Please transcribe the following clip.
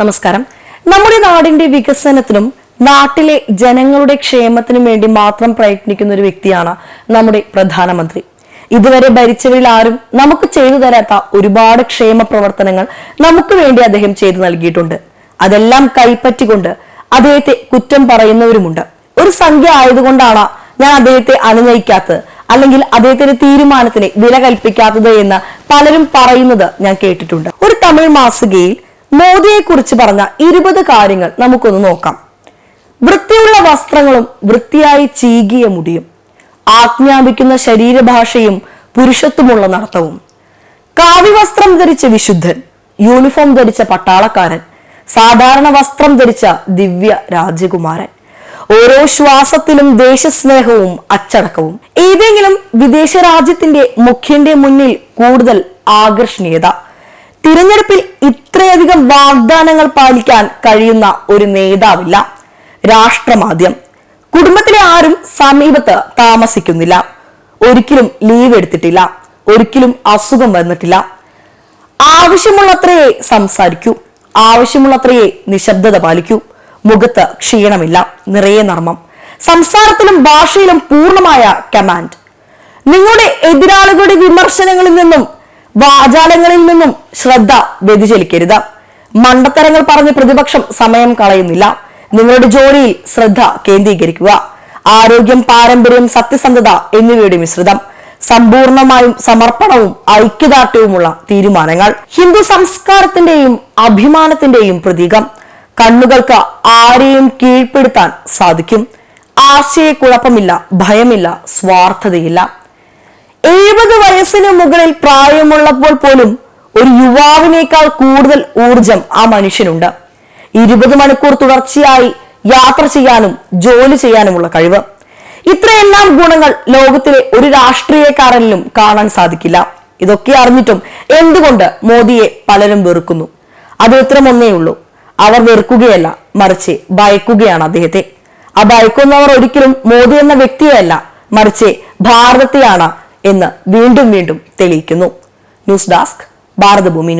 നമസ്കാരം. നമ്മുടെ നാടിന്റെ വികസനത്തിനും നാട്ടിലെ ജനങ്ങളുടെ ക്ഷേമത്തിനും വേണ്ടി മാത്രം പ്രയത്നിക്കുന്ന ഒരു വ്യക്തിയാണ് നമ്മുടെ പ്രധാനമന്ത്രി. ഇതുവരെ ഭരിച്ചവരിൽ ആരും നമുക്ക് ചെയ്തു തരാത്ത ഒരുപാട് ക്ഷേമ പ്രവർത്തനങ്ങൾ നമുക്ക് വേണ്ടി അദ്ദേഹം ചെയ്തു നൽകിയിട്ടുണ്ട്. അതെല്ലാം കൈപ്പറ്റിക്കൊണ്ട് അദ്ദേഹത്തെ കുറ്റം പറയുന്നവരുമുണ്ട്. ഒരു സംഖ്യ ആയതുകൊണ്ടാണ് ഞാൻ അദ്ദേഹത്തെ അനുനയിക്കാത്തത് അല്ലെങ്കിൽ അദ്ദേഹത്തിന്റെ തീരുമാനത്തിന് വില കൽപ്പിക്കാത്തത് എന്ന് പലരും പറയുന്നത് ഞാൻ കേട്ടിട്ടുണ്ട്. ഒരു തമിഴ് മാസികയിൽ മോദിയെ കുറിച്ച് പറഞ്ഞ ഇരുപത് കാര്യങ്ങൾ നമുക്കൊന്ന് നോക്കാം. വൃത്തിയുള്ള വസ്ത്രങ്ങളും വൃത്തിയായി ചീകിയ മുടിയും ആജ്ഞാപിക്കുന്ന ശരീരഭാഷയും പുരുഷത്വമുള്ള നടത്തവും കാവ്യവസ്ത്രം ധരിച്ച വിശുദ്ധൻ യൂണിഫോം ധരിച്ച പട്ടാളക്കാരൻ സാധാരണ വസ്ത്രം ധരിച്ച ദിവ്യ രാജകുമാരൻ ഓരോ ശ്വാസത്തിലും ദേശസ്നേഹവും അച്ചടക്കവും. ഏതെങ്കിലും വിദേശ രാജ്യത്തിന്റെ മുഖ്യന്റെ മുന്നിൽ കൂടുതൽ ആകർഷണീയത തിരഞ്ഞെടുപ്പിൽ ഇത്രയധികം വാഗ്ദാനങ്ങൾ പാലിക്കാൻ കഴിയുന്ന ഒരു നേതാവില്ല രാഷ്ട്രമാദ്യം കുടുംബത്തിലെ ആരും സമീപത്ത് താമസിക്കുന്നില്ല. ഒരിക്കലും ലീവ് എടുത്തിട്ടില്ല. ഒരിക്കലും അസുഖം വന്നിട്ടില്ല. ആവശ്യമുള്ളത്രയെ സംസാരിക്കൂ. ആവശ്യമുള്ളത്രയെ നിശബ്ദത പാലിക്കൂ. മുഖത്ത് ക്ഷീണമില്ല. നിറയെ നർമ്മം. സംസാരത്തിലും ഭാഷയിലും പൂർണമായ കമാൻഡ്. നിങ്ങളുടെ എതിരാളികളുടെ വിമർശനങ്ങളിൽ നിന്നും വാചാലങ്ങളിൽ നിന്നും ശ്രദ്ധ വ്യതിചലിക്കരുത്. മണ്ടത്തരങ്ങൾ പറഞ്ഞ് പ്രതിപക്ഷം സമയം കളയുന്നില്ല. നിങ്ങളുടെ ജോലിയിൽ ശ്രദ്ധ കേന്ദ്രീകരിക്കുക. ആരോഗ്യം പാരമ്പര്യം സത്യസന്ധത എന്നിവയുടെ മിശ്രിതം. സമ്പൂർണമായും സമർപ്പണവും ഐക്യദാർഢ്യവുമുള്ള തീരുമാനങ്ങൾ. ഹിന്ദു സംസ്കാരത്തിന്റെയും അഭിമാനത്തിന്റെയും പ്രതീകം. കണ്ണുകൾക്ക് ആരെയും കീഴ്പ്പെടുത്താൻ സാധിക്കും. ആശയക്കുഴപ്പമില്ല ഭയമില്ല സ്വാർത്ഥതയില്ല. എഴുപത് വയസ്സിന് മുകളിൽ പ്രായമുള്ളപ്പോൾ പോലും ഒരു യുവാവിനേക്കാൾ കൂടുതൽ ഊർജം ആ മനുഷ്യനുണ്ട്. ഇരുപത് മണിക്കൂർ തുടർച്ചയായി യാത്ര ചെയ്യാനും ജോലി ചെയ്യാനുമുള്ള കഴിവ്. ഇത്രയെല്ലാം ഗുണങ്ങൾ ലോകത്തിലെ ഒരു രാഷ്ട്രീയക്കാരനിലും കാണാൻ സാധിക്കില്ല. ഇതൊക്കെ അറിഞ്ഞിട്ടും എന്തുകൊണ്ട് മോദിയെ പലരും വെറുക്കുന്നു? അത് ഒന്നേ ഉള്ളൂ. അവർ വെറുക്കുകയല്ല മറിച്ച് ഭയക്കുകയാണ് അദ്ദേഹത്തെ. ആ ഭയക്കുന്നവർ ഒരിക്കലും മോദി എന്ന വ്യക്തിയല്ല മറിച്ച് ഭാരതത്തെയാണ് എന്ന് വീണ്ടും വീണ്ടും തെളിയിക്കുന്നു. News desk Bharathabhoomi